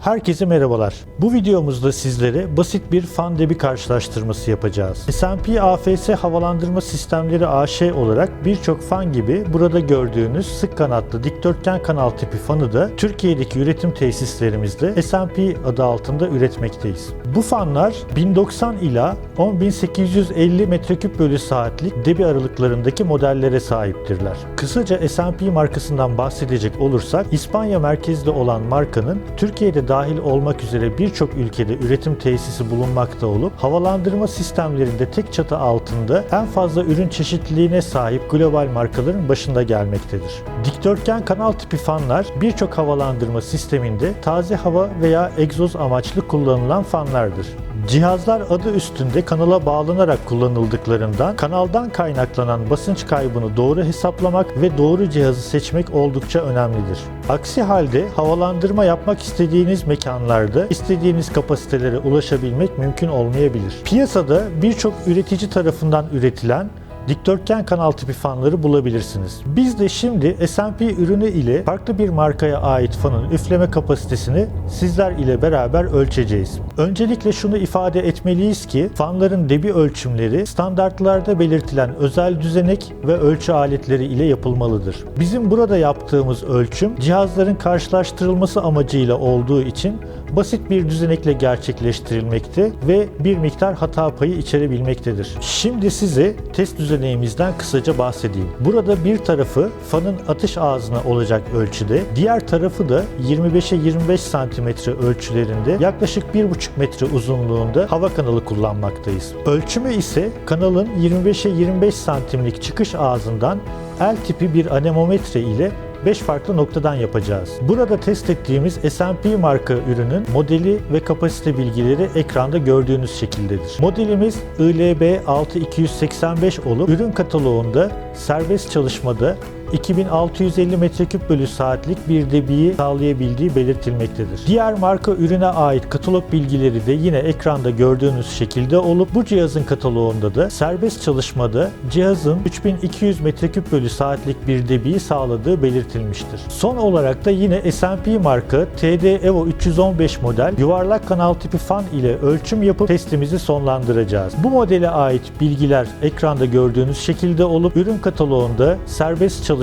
Herkese merhabalar. Bu videomuzda sizlere basit bir fan debi karşılaştırması yapacağız. S&P AFS havalandırma sistemleri AŞ olarak birçok fan gibi burada gördüğünüz sık kanatlı dikdörtgen kanal tipi fanı da Türkiye'deki üretim tesislerimizde S&P adı altında üretmekteyiz. Bu fanlar 1090 ila 10850 metreküp bölü saatlik debi aralıklarındaki modellere sahiptirler. Kısaca S&P markasından bahsedecek olursak İspanya merkezli olan markanın Türkiye'de dahil olmak üzere birçok ülkede üretim tesisi bulunmakta olup havalandırma sistemlerinde tek çatı altında en fazla ürün çeşitliliğine sahip global markaların başında gelmektedir. Dikdörtgen kanal tipi fanlar birçok havalandırma sisteminde taze hava veya egzoz amaçlı kullanılan fanlardır. Cihazlar adı üstünde kanala bağlanarak kullanıldıklarından kanaldan kaynaklanan basınç kaybını doğru hesaplamak ve doğru cihazı seçmek oldukça önemlidir. Aksi halde havalandırma yapmak istediğiniz mekanlarda istediğiniz kapasitelere ulaşabilmek mümkün olmayabilir. Piyasada birçok üretici tarafından üretilen dikdörtgen kanal tipi fanları bulabilirsiniz. Biz de şimdi S&P ürünü ile farklı bir markaya ait fanın üfleme kapasitesini sizler ile beraber ölçeceğiz. Öncelikle şunu ifade etmeliyiz ki fanların debi ölçümleri standartlarda belirtilen özel düzenek ve ölçü aletleri ile yapılmalıdır. Bizim burada yaptığımız ölçüm cihazların karşılaştırılması amacıyla olduğu için basit bir düzenekle gerçekleştirilmekte ve bir miktar hata payı içerebilmektedir. Şimdi size test düzeneğimizden kısaca bahsedeyim. Burada bir tarafı fanın atış ağzına olacak ölçüde, diğer tarafı da 25'e 25 santimetre ölçülerinde yaklaşık 1,5 metre uzunluğunda hava kanalı kullanmaktayız. Ölçümü ise kanalın 25'e 25 santimlik çıkış ağzından L tipi bir anemometre ile 5 farklı noktadan yapacağız. Burada test ettiğimiz S&P marka ürünün modeli ve kapasite bilgileri ekranda gördüğünüz şekildedir. Modelimiz ILB 6285 olup ürün kataloğunda serbest çalışmada 2650 metreküp bölü saatlik bir debiyi sağlayabildiği belirtilmektedir. Diğer marka ürüne ait katalog bilgileri de yine ekranda gördüğünüz şekilde olup bu cihazın kataloğunda da serbest çalışmada cihazın 3200 metreküp bölü saatlik bir debiyi sağladığı belirtilmiştir. Son olarak da yine S&P marka TD Evo 315 model yuvarlak kanal tipi fan ile ölçüm yapıp testimizi sonlandıracağız. Bu modele ait bilgiler ekranda gördüğünüz şekilde olup ürün kataloğunda serbest çalışmada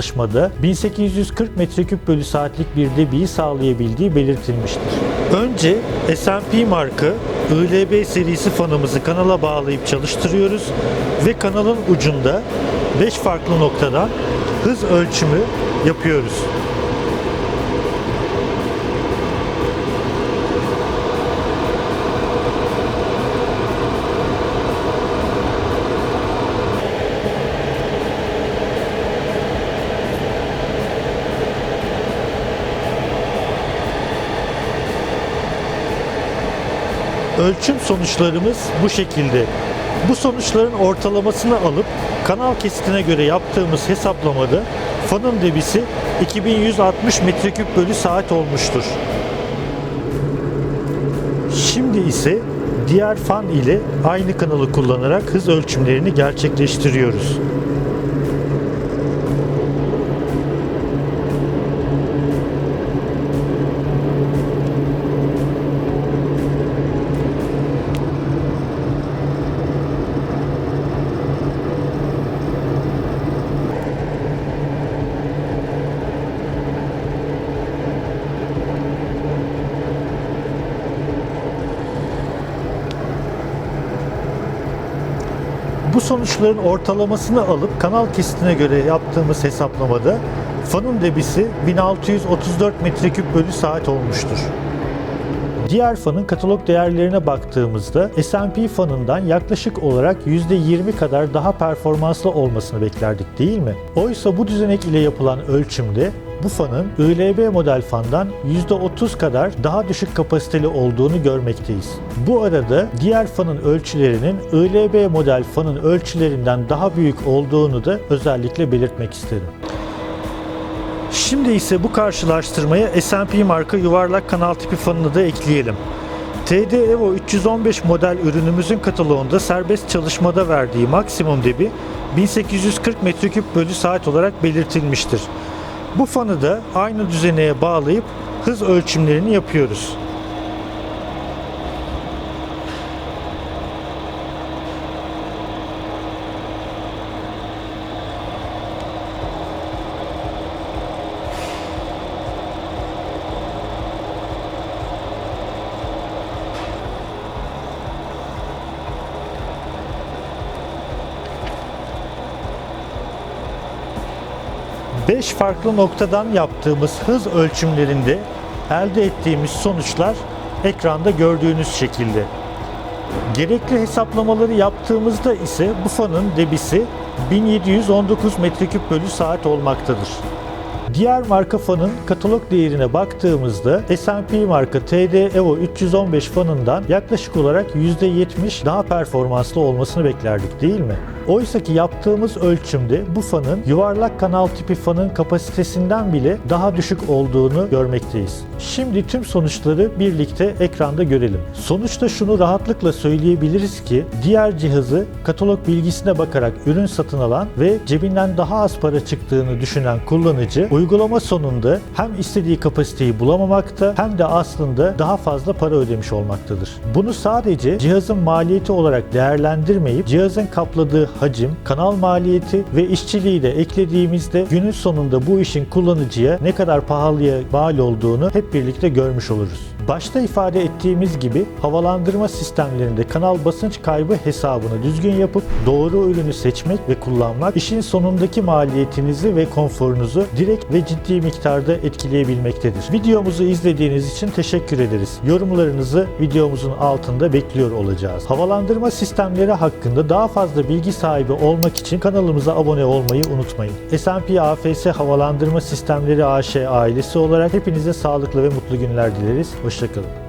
1840 metreküp bölü saatlik bir debiyi sağlayabildiği belirtilmiştir. Önce S&P marka ILB serisi fanımızı kanala bağlayıp çalıştırıyoruz ve kanalın ucunda 5 farklı noktadan hız ölçümü yapıyoruz. Ölçüm sonuçlarımız bu şekilde. Bu sonuçların ortalamasını alıp kanal kesitine göre yaptığımız hesaplamada fanın debisi 2160 metreküp bölü saat olmuştur. Şimdi ise diğer fan ile aynı kanalı kullanarak hız ölçümlerini gerçekleştiriyoruz. Bu sonuçların ortalamasını alıp kanal kesitine göre yaptığımız hesaplamada fanın debisi 1634 metreküp bölü saat olmuştur. Diğer fanın katalog değerlerine baktığımızda S&P fanından yaklaşık olarak %20 kadar daha performanslı olmasını beklerdik değil mi? Oysa bu düzenek ile yapılan ölçümde bu fanın ILB model fandan %30 kadar daha düşük kapasiteli olduğunu görmekteyiz. Bu arada diğer fanın ölçülerinin ILB model fanın ölçülerinden daha büyük olduğunu da özellikle belirtmek isterim. Şimdi ise bu karşılaştırmaya S&P marka yuvarlak kanal tipi fanını da ekleyelim. TD Evo 315 model ürünümüzün kataloğunda serbest çalışmada verdiği maksimum debi 1840 metreküp bölü saat olarak belirtilmiştir. Bu fanı da aynı düzeneye bağlayıp hız ölçümlerini yapıyoruz. 5 farklı noktadan yaptığımız hız ölçümlerinde elde ettiğimiz sonuçlar ekranda gördüğünüz şekilde. Gerekli hesaplamaları yaptığımızda ise bu fanın debisi 1719 metreküp bölü saat olmaktadır. Diğer marka fanın katalog değerine baktığımızda S&P marka TD Evo 315 fanından yaklaşık olarak %70 daha performanslı olmasını beklerdik değil mi? Oysa ki yaptığımız ölçümde bu fanın yuvarlak kanal tipi fanın kapasitesinden bile daha düşük olduğunu görmekteyiz. Şimdi tüm sonuçları birlikte ekranda görelim. Sonuçta şunu rahatlıkla söyleyebiliriz ki diğer cihazı katalog bilgisine bakarak ürün satın alan ve cebinden daha az para çıktığını düşünen kullanıcı uygulama sonunda hem istediği kapasiteyi bulamamakta hem de aslında daha fazla para ödemiş olmaktadır. Bunu sadece cihazın maliyeti olarak değerlendirmeyip cihazın kapladığı hacim, kanal maliyeti ve işçiliği de eklediğimizde günün sonunda bu işin kullanıcıya ne kadar pahalıya mal olduğunu hep birlikte görmüş oluruz. Başta ifade ettiğimiz gibi havalandırma sistemlerinde kanal basınç kaybı hesabını düzgün yapıp doğru ürünü seçmek ve kullanmak işin sonundaki maliyetinizi ve konforunuzu direkt ve ciddi miktarda etkileyebilmektedir. Videomuzu izlediğiniz için teşekkür ederiz. Yorumlarınızı videomuzun altında bekliyor olacağız. Havalandırma sistemleri hakkında daha fazla bilgi sahibi olmak için kanalımıza abone olmayı unutmayın. S&P AFS Havalandırma Sistemleri AŞ ailesi olarak hepinize sağlıklı ve mutlu günler dileriz. Hoşçakalın.